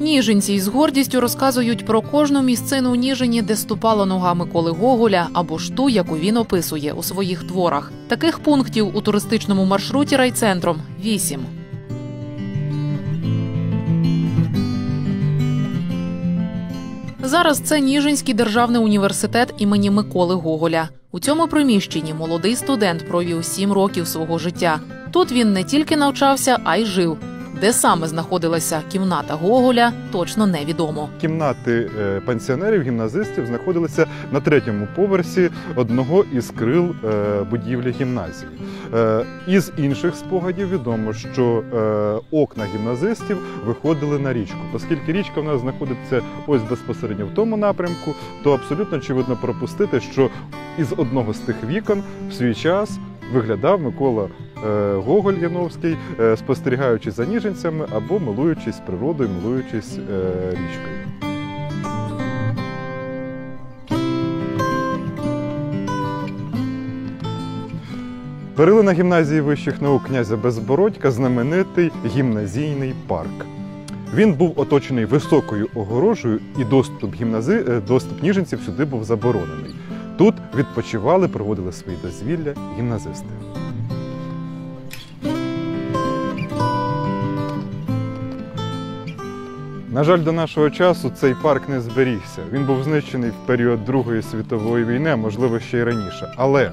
Ніжинці із гордістю розказують про кожну місцину у Ніжині, де ступала нога Миколи Гоголя або ж ту, яку він описує у своїх творах. Таких пунктів у туристичному маршруті райцентром вісім. Зараз це Ніжинський державний університет імені Миколи Гоголя. У цьому приміщенні молодий студент провів сім років свого життя. Тут він не тільки навчався, а й жив. Де саме знаходилася кімната Гоголя, точно невідомо. Кімнати е, пенсіонерів, гімназистів знаходилися на третьому поверсі одного із крил е, будівлі гімназії. Е, Із інших спогадів відомо, що окна гімназистів виходили на річку. Оскільки річка в нас знаходиться ось безпосередньо в тому напрямку, то абсолютно очевидно пропустити, що із одного з тих вікон в свій час виглядав Микола Гоголь Яновський, е, спостерігаючи за ніженцями або милуючись природою, милуючись е, річкою. Перлина гімназії вищих наук князя Безбородька знаменитий гімназійний парк. Він був оточений високою огорожею, і доступ гімнази... е, доступ ніженців сюди був заборонений. Тут відпочивали, проводили свої дозвілля гімназисти. На жаль, до нашого часу цей парк не зберігся. Він був знищений в період Другої світової війни, а можливо ще й раніше. Але,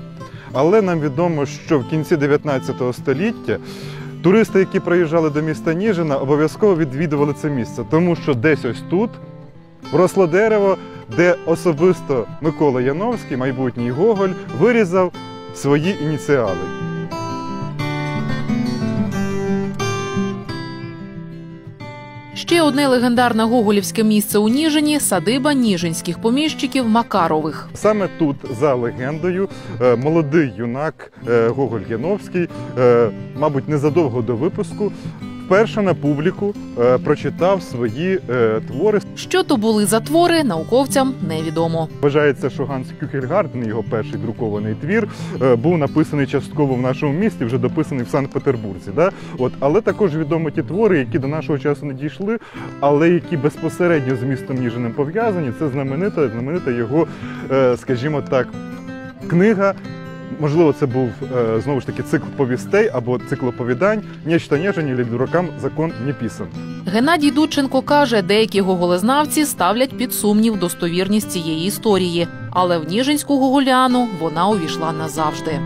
але нам відомо, що в кінці 19 століття туристи, які приїжджали до міста Ніжина, обов'язково відвідували це місце, тому що десь ось тут росло дерево, де особисто Микола Яновський, майбутній Гоголь, вирізав свої ініціали. Ще одне легендарне гоголівське місце у Ніжині садиба ніжинських поміщиків Макарових. Саме тут, за легендою, е, молодий юнак е, Гоголь Яновський, е, мабуть, незадовго до випуску, вперше на публіку е, прочитав свої е, твори. Що то були за твори, науковцям невідомо. Вважається, що Ганс Кюхельгарден, його перший друкований твір, е, був написаний частково в нашому місті, вже дописаний в Санкт-Петербурзі. Да? От, але також відомо ті твори, які до нашого часу не дійшли, але які безпосередньо з містом Ніжиним пов'язані. Це знаменита, знаменита його, е, скажімо так, книга. Можливо, це був е, знову ж таки цикл повістей або цикл оповідань «Нечто нежені дуракам закон не пісан. Геннадій Дудченко каже, деякі гоголезнавці ставлять під сумнів достовірність цієї історії, але в Ніжинську гоголяну вона увійшла назавжди.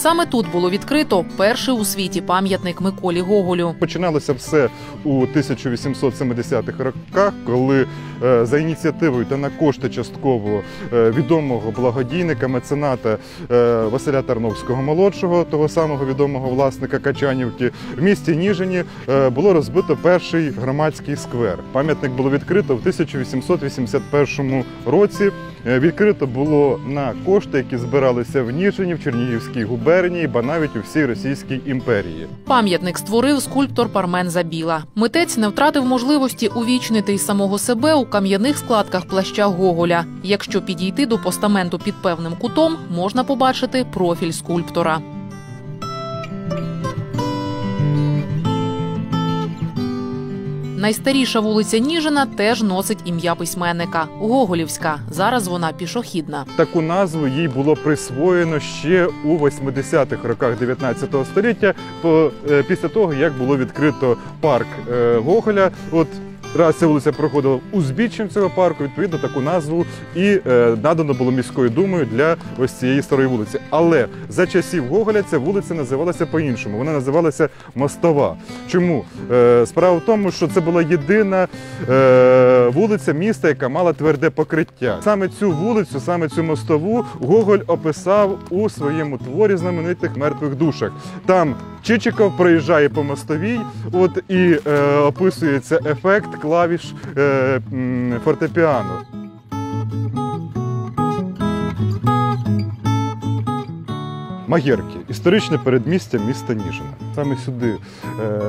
Саме тут було відкрито перший у світі пам'ятник Миколі Гоголю. Починалося все у 1870-х роках, коли е, за ініціативою та на кошти частково е, відомого благодійника, мецената е, Василя Тарновського молодшого, того самого відомого власника Качанівки, в місті Ніжині було розбито перший громадський сквер. Пам'ятник було відкрито в 1881 році. Відкрито було на кошти, які збиралися в Ніжині, в Чернігівській губернії, ба навіть у всій Російській імперії. Пам'ятник створив скульптор Пармен Забіла. Митець не втратив можливості увічнити й самого себе у кам'яних складках плаща Гоголя. Якщо підійти до постаменту під певним кутом, можна побачити профіль скульптора. Найстаріша вулиця Ніжина теж носить ім'я письменника Гоголівська. Зараз вона пішохідна. Таку назву їй було присвоєно ще у 80-х роках 19 століття, е, після того як було відкрито парк е, Гоголя. От раз ця вулиця проходила узбіччям цього парку, відповідно таку назву і е, надано було міською думою для ось цієї старої вулиці. Але за часів Гоголя ця вулиця називалася по-іншому. Вона називалася Мостова. Чому? Е, справа в тому, що це була єдина е, вулиця міста, яка мала тверде покриття. Саме цю вулицю, саме цю мостову Гоголь описав у своєму творі знаменитих мертвих душах. Там Чичиков проїжджає по мостовій, от і е, описується ефект клавіш е, фортепіано. Магірки історичне передмістя міста Ніжина. Саме сюди е,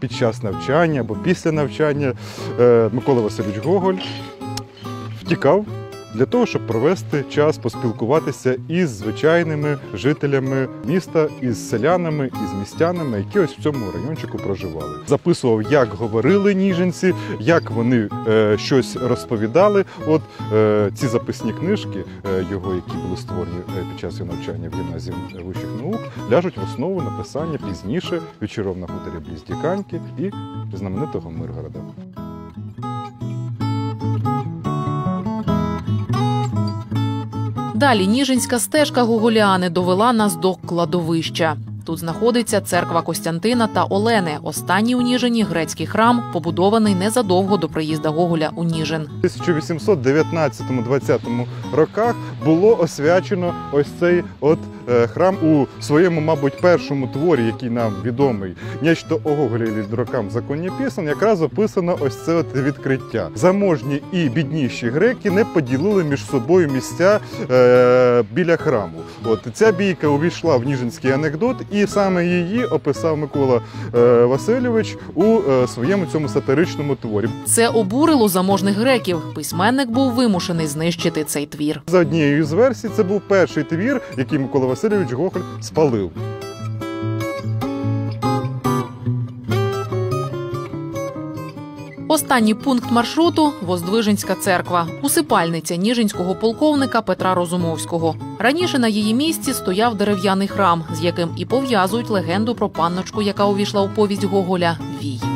під час навчання або після навчання е, Микола Васильович Гоголь втікав для того, щоб провести час, поспілкуватися із звичайними жителями міста, із селянами, із містянами, які ось в цьому райончику проживали. Записував, як говорили ніженці, як вони е, щось розповідали. От е, ці записні книжки е, його, які були створені е, під час його навчання в гімназії вищих наук, ляжуть в основу написання пізніше вечоров на хуторі бліз Діканьки і знаменитого Миргорода. Далі Ніжинська стежка Гоголіани довела нас до кладовища. Тут знаходиться церква Костянтина та Олени. Останній у Ніжині грецький храм, побудований незадовго до приїзда Гоголя у Ніжин. У 1819-20 роках було освячено ось цей от храм у своєму, мабуть, першому творі, який нам відомий, нечто о Гоголі від рокам законні пісень, якраз описано ось це от відкриття. Заможні і бідніші греки не поділили між собою місця е, біля храму. От ця бійка увійшла в Ніжинський анекдот, і саме її описав Микола е, Васильович у е, своєму цьому сатиричному творі. Це обурило заможних греків. Письменник був вимушений знищити цей твір. За однією з версій, це був перший твір, який Микола Васильович Гоголь спалив. Останній пункт маршруту Воздвиженська церква, усипальниця ніжинського полковника Петра Розумовського. Раніше на її місці стояв дерев'яний храм, з яким і пов'язують легенду про панночку, яка увійшла у повість Гоголя Вій.